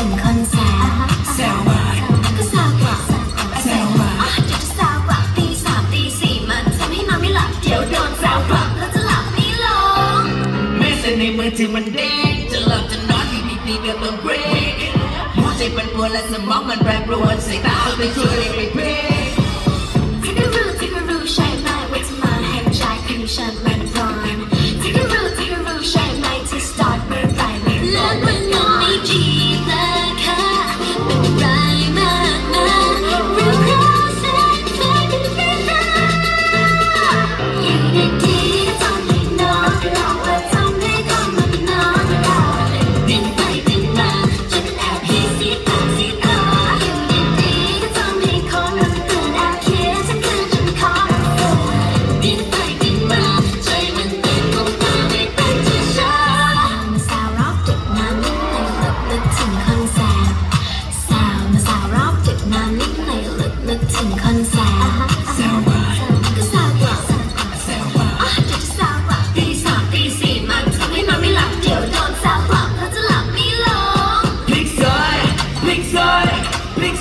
ถึงคอนเสิร์ตแซวบ่ายก็สาวกว่าแซวบ่ายเดี๋ยวจะสาวกว่าตีสามตีสี่มันทำให้นอนไม่หลับเดี๋ยวโดนสาวกลับแล้จะหลับไม่ลงแม้แต่ในมือถือมันเดงจะหลับจะนอนอยู่ดีๆก็ต้องเบรกหัวใจมันปวดและสมองมันแปรปรวนสายตาไม่ช่วยเลยไม่เบลี่ไห พลิกซ้ายพลิก